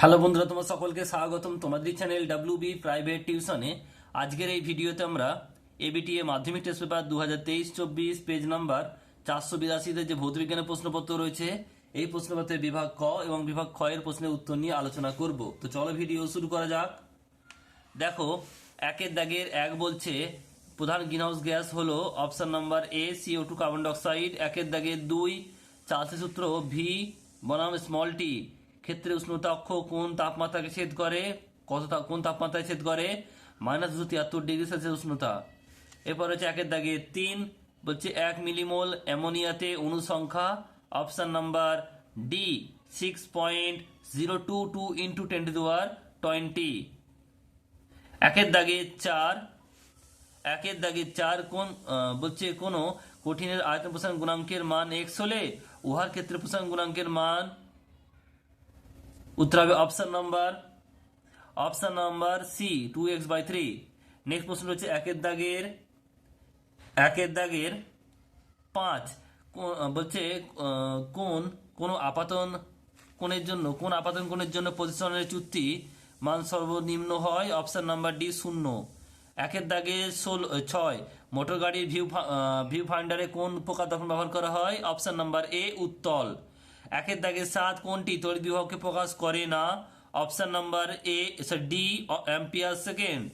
Hello বন্ধুরা, তোমার সকলকে স্বাগতম। তোমাদের চ্যানেল ডাব্লিউ বি প্রাইভেট টিউশনে আজকের এই ভিডিওতে আমরা এবিটিএ মাধ্যমিক টেস্ট পেপার দু হাজার তেইশ চব্বিশ পেজ নাম্বার চারশো বিরাশিতে যে ভৌতবিজ্ঞানের প্রশ্নপত্র রয়েছে, এই প্রশ্নপত্রের বিভাগ ক এবং বিভাগ খ এর প্রশ্নের উত্তর নিয়ে আলোচনা করব। তো চলো ভিডিও শুরু করা যাক। দেখো, একের দাগের এক বলছে, প্রধান গ্রিনহাউস গ্যাস হলো option number A CO two carbon dioxide একের দাগের দুই চাষের সূত্র ভি বনাম স্মল টি ক্ষেত্রে উষ্ণতা অক্ষ কোন তাপমাত্রাকে ছেদ করে? কত কোন তাপমাত্রায় ছেদ করে? মাইনাস দুশো তিয়াত্তর ডিগ্রি সেলসিয়াস উষ্ণতা। এরপর হচ্ছে একের দাগে তিন, বলছে এক মিলিমোল অ্যামোনিয়াতে অণু সংখ্যা option number D six point zero two two into ten to দেওয়ার টোয়েন্টি একের দাগে চার, একের দাগে চার কোন বলছে কোন কঠিনের আয়তন প্রসারণ গুণাঙ্কের মান এক্স হলে উহার ক্ষেত্রে প্রসারণ গুণাঙ্কের মান উত্তর হবে option number option number C two x by three next প্রশ্ন হচ্ছে একের দাগের একের দাগের পাঁচ। বলছে কোন কোন আপাতন কোণের জন্য, কোন আপাতন কোণের জন্য পজিশনের চুক্তি মান সর্বনিম্ন হয়? অপশন নাম্বার ডি শূন্য। একের দাগে ষোল ছয়। মোটর গাড়ির ভিউ ভিউ ফাইন্ডারে কোন প্রকার দর্পণ ব্যবহার করা হয়? অপশন নাম্বার এ উত্তল। একের দাগে সাত, কোনটি? তড়িৎ বিভবকে প্রকাশ করে না। Option number A D ampere second.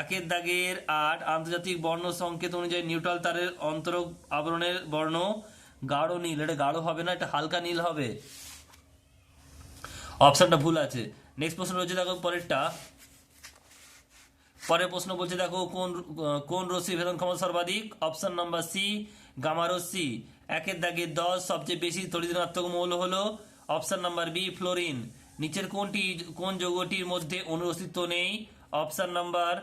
একের দাগের আট, আন্তর্জাতিক বর্ণ সংকেত অনুযায়ী নিউট্রাল তারের অন্তর আবরণের বর্ণ। গাঢ় নীল, এটা গাঢ় হবে না, এটা হালকা নীল হবে। অপশনটা ভুল আছে। নেক্সট প্রশ্ন রয়েছে, দেখো, পরেরটা। পরের প্রশ্ন বলছে, দেখো, কোন কোন রশ্মি ভেদন ক্ষমতা সর্বাধিক? অপশন নাম্বার সি গামা রশ্মি একের দাগে দশ, সবচেয়ে বেশি তড়িৎ ঋণাত্মক মৌল হলো অপশন নাম্বার বি, ফ্লোরিন। নিচের কোনটি, কোন যৌগটির মধ্যে অনুরস্তিত্ব নেই? Option number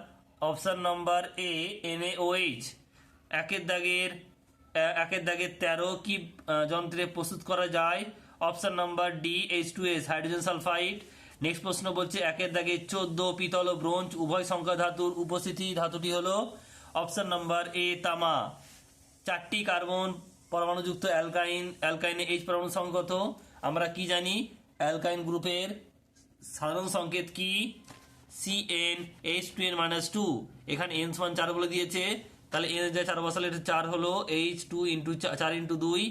option number A, NaOH. একের দাগের একের দাগের তেরো কি যন্ত্রে প্রস্তুত করা যায়? Option number D, H two S, hydrogen sulphide. Next প্রশ্ন বলছে, একের দাগে চোদ্দ পিতল ও ব্রোঞ্জ, উভয় সংখ্যা ধাতুর উপস্থিতি ধাতুটি হলো অপশন নাম্বার এ, তামা। চারটি কার্বন পরমাণুযুক্ত অ্যালকাইন, অ্যালকাইনে এইচ পরমাণু সংগত। আমরা কি জানি? অ্যালকাইন গ্রুপের সাধারণ সংকেত কি? C N H two N minus two এখানে এন সমান চার বলে দিয়েছে। তাহলে এন যা চার বসালে এটা চার হলো এইচ টু ইন্টু চার ইন্টু দুই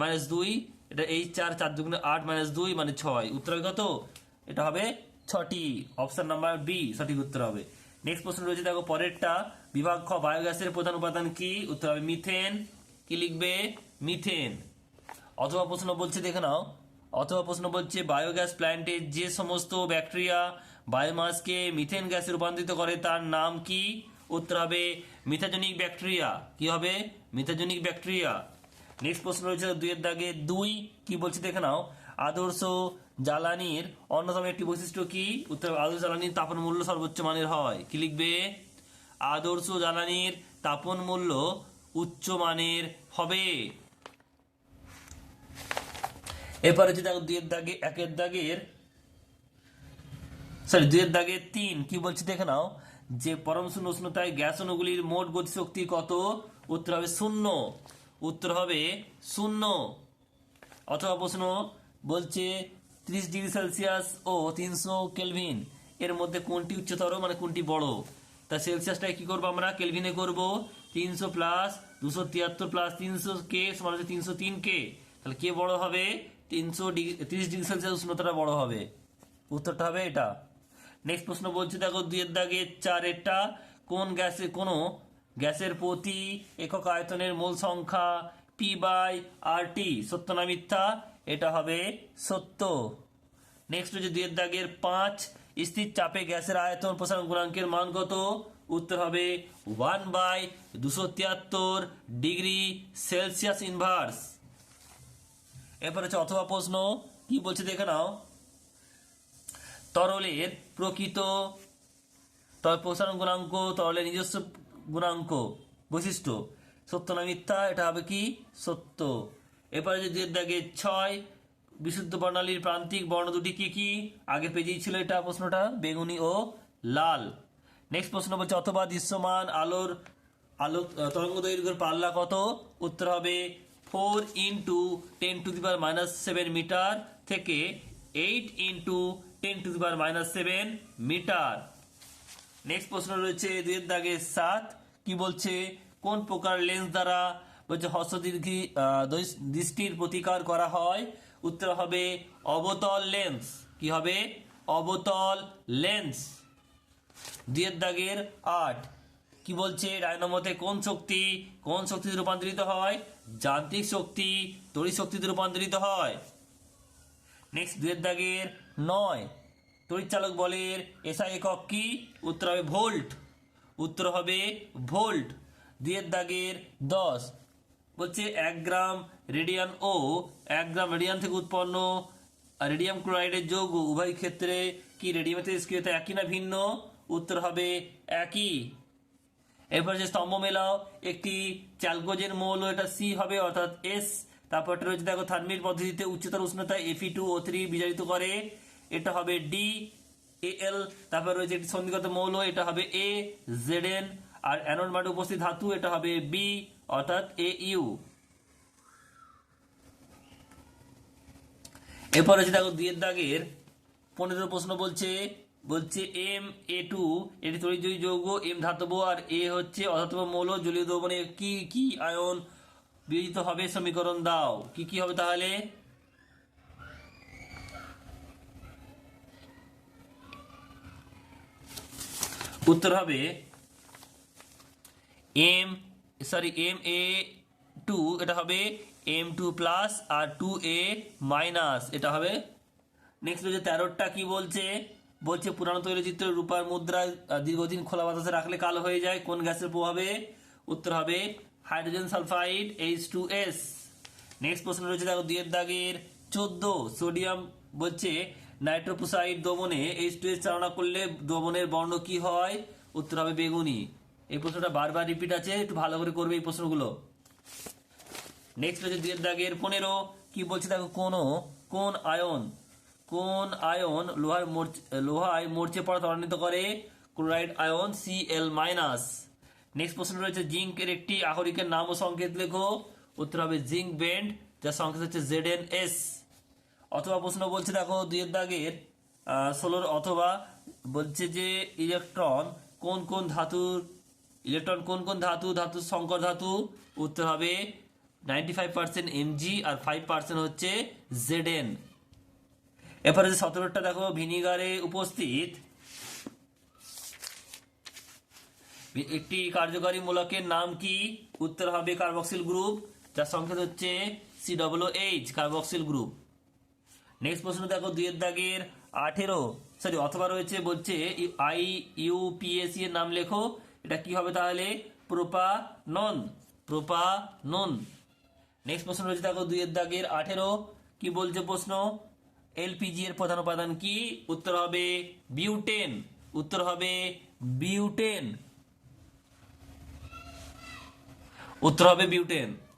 মাইনাস দুই। এটা এইচ চার চার দুগুণে আট মাইনাস দুই মানে ছয়। উত্তর কত? এটা হবে ছটি। অপশান নাম্বার বি সঠিক উত্তর হবে। নেক্সট প্রশ্ন রয়েছে, দেখো পরেরটা। বিভাগ খ, বায়োগ্যাসের প্রধান উপাদান কি? উত্তর হবে মিথেন। কি লিখবে? মিথেন। অথবা প্রশ্ন বলছে, দেখে নাও। অথবা প্রশ্ন বলছে, বায়োগ্যাস প্ল্যান্টে যে সমস্ত ব্যাকটেরিয়া বায়োমাসকে মিথেন গ্যাসে রূপান্তরিত করে, তার নাম কি? উত্তর হবে মিথাজনিক ব্যাকটেরিয়া। কি হবে? মিথাজনিক ব্যাকটেরিয়া। নেক্সট প্রশ্ন রয়েছে দুইয়ের দাগে দুই। কি বলছে, দেখে নাও। আদর্শ জ্বালানির অন্যতম একটি বৈশিষ্ট্য কি? উত্তর আদর্শ জ্বালানির তাপন মূল্য সর্বোচ্চ মানের হয়। কি লিখবে? আদর্শ জ্বালানির তাপন মূল্য উচ্চ মানের হবে। এরপর হচ্ছে দেখো দুইয়ের দাগে, একের দাগের সরি দুয়ের দাগে তিন। কি বলছি দেখে নাও, যে পরম শূন্য উষ্ণতায় গ্যাস অণুগুলির মোট গতিশক্তি কত? উত্তর হবে শূন্য। উত্তর হবে শূন্য। অথবা প্রশ্ন বলছে ত্রিশ ডিগ্রি সেলসিয়াস ও তিনশো কেলভিন। এর মধ্যে কোনটি উচ্চতর মানে কোনটি বড়? তা সেলসিয়াসটাকে কি করব আমরা? কেলভিনে করব। তিনশো প্লাস দুশো তিয়াত্তর প্লাস তিনশো কে সমান হচ্ছে তিনশো তিন কে তাহলে কে বড় হবে তিনশো ডিগ্রি, তিরিশ ডিগ্রি সেলসিয়াস উষ্ণতাটা বড় হবে। উত্তরটা হবে এটা। নেক্সট প্রশ্ন বলছে, দেখো দুইয়ের দাগে চারেরটা কোন গ্যাসে, কোনো গ্যাসের প্রতি একক আয়তনের মূল সংখ্যা পি বাই আর টি সত্য না মিথ্যা? এটা হবে সত্য। নেক্সট হচ্ছে দুইয়ের দাগের পাঁচ। স্থির চাপে গ্যাসের আয়তন প্রসারণ গুণাঙ্কের মান কত? উত্তর হবে ওয়ান বাই দুশো তিয়াত্তর ডিগ্রি সেলসিয়াস ইনভার্স। এরপর হচ্ছে অথবা প্রশ্ন, কি বলছে দেখে নাও। তরলের প্রকৃত প্রসারণ গুণাঙ্ক, তরলের নিজস্ব গুণাঙ্ক বৈশিষ্ট্য। সত্য না মিথ্যা, এটা হবে কি? সত্য। এরপরে যে দাগে ছয় বিশুদ্ধ বর্ণালীর প্রান্তিক বর্ণ দুটি কি কি? আগের পেজেই ছিল এটা প্রশ্নটা, বেগুনি ও লাল। নেক্সট প্রশ্ন বলছে, অথবা দৃশ্যমান আলোর আলো তরঙ্গ দৈর্ঘ্যের পাল্লা কত? উত্তর হবে four into ten to the power minus seven metre থেকে eight into ten to the power minus seven metre next প্রশ্ন রয়েছে, দুইয়ের দাগে সাত, কি বলছে? কোন প্রকার লেন্স দ্বারা বলছে হস্তদীর্ঘী দৃষ্টির প্রতিকার করা হয়? উত্তর হবে অবতল লেন্স কি হবে? অবতল লেন্স দুইয়ের দাগের আট। কি বলছে? ডায়নামোতে কোন শক্তি, কোন শক্তিতে রূপান্তরিত হয়? যান্ত্রিক শক্তি, তড়িৎ শক্তিতে রূপান্তরিত হয়। নেক্সট দুয়ের দাগের নয়। তড়িৎচালক বলের এসআই একক কি? উত্তর হবে ভোল্ট। উত্তর হবে ভোল্ট। দুয়ের দাগের দশ। বলছে এক গ্রাম রেডিয়ান ও এক গ্রাম রেডিয়ান থেকে উৎপন্ন রেডিয়াম ক্লোরাইডের যৌগ উভয় ক্ষেত্রে কি রেডিয়ামের তেজস্ক্রিয়তা একই না ভিন্ন? উত্তর হবে একই। এরপর যে স্তম্ভ মেলাও, একটি চ্যালকোজের মৌল, এটা সি হবে, অর্থাৎ এস তারপরটা রয়েছে, দেখো থার্মির পদ্ধতিতে উচ্চতর উষ্ণতা এফি টু ও থ্রি বিজারিত করে। এটা হবে ডি এ এল তারপর রয়েছে একটি সন্ধিগত মৌল, এটা হবে A Z N R anode মাঠে উপস্থিত ধাতু, এটা হবে বি অর্থাৎ এ ইউ এরপর হচ্ছে দেখো দুইয়ের দাগের পনেরো প্রশ্ন বলছে বলছে এম এ টু এটি তরিজয়ী যৌগ এম ধাতব, আর এ হচ্ছে অধাতব মৌল, জলীয় দ্রবণে কি কি আয়ন বিয়োজিত হবে? সমীকরণ দাও। কি কি হবে তাহলে? উত্তর হবে M sorry M A two এটা হবে M two plus R two A minus এটা হবে নেক্সট রয়েছে তেরোটা কি বলছে? বলছে পুরানো তৈলচিত্র রূপার মুদ্রা দীর্ঘদিন খোলা বাতাসে রাখলে কালো হয়ে যায়, কোন গ্যাসের প্রভাবে? উত্তর হবে hydrogen sulphide H two S next প্রশ্ন রয়েছে, দেখো দুইয়ের দাগের চোদ্দ, সোডিয়াম বলছে নাইট্রোপোসাইড দমনে এইচ টু এস চালনা করলে দমনের বর্ণ কি হয়? উত্তর হবে বেগুনি। এই প্রশ্নটা বারবার রিপিট আছে, একটু ভালো করে করবে এই প্রশ্নগুলো। নেক্সট হচ্ছে দুইয়ের দাগের পনেরো কি বলছে দেখো কোন কোন আয়ন কোন আয়ন লোহার লোহায় মরচে পড়া ত্বরান্বিত করে? Chloride ion C L minus next প্রশ্ন রয়েছে জিঙ্কের একটি আহরিকের নাম ও সংকেত লেখো। উত্তর হবে জিঙ্ক বেন্ড যার সংকেত হচ্ছে জেড এন এস অথবা প্রশ্ন বলছে দেখো দুইয়ের দাগের ষোলোর অথবা বলছে যে ইলেকট্রন কোন কোন ধাতুর ইলেকট্রন কোন কোন ধাতু? ধাতু সংকর ধাতু। উত্তর হবে নাইনটি ফাইভ পার্সেন্ট এমজি আর ফাইভ পার্সেন্ট হচ্ছে জেড এন এরপরে যে সতেরোটা দেখো, ভিনিগারে উপস্থিত। একটি কার্যকারী মূলকের নাম কি? উত্তর হবে কার্বক্সিল গ্রুপ যার সংকেত হচ্ছে C double H carboxyl group next প্রশ্ন দেখো, দুইয়ের দাগের আঠেরো সরি অথবা রয়েছে বলছে আই ইউ পিএসি এর নাম লেখো। এটা কি হবে তাহলে? প্রোপা নন প্রোপা নন নেক্সট প্রশ্ন রয়েছে, দেখো, দুইয়ের দাগের আঠেরো। কি বলছে প্রশ্ন? এলপিজি এর প্রধান উপাদান কি? উত্তর হবে বিউটেন। উত্তর হবে বিউটেন। উত্তর হবে বিউটেন।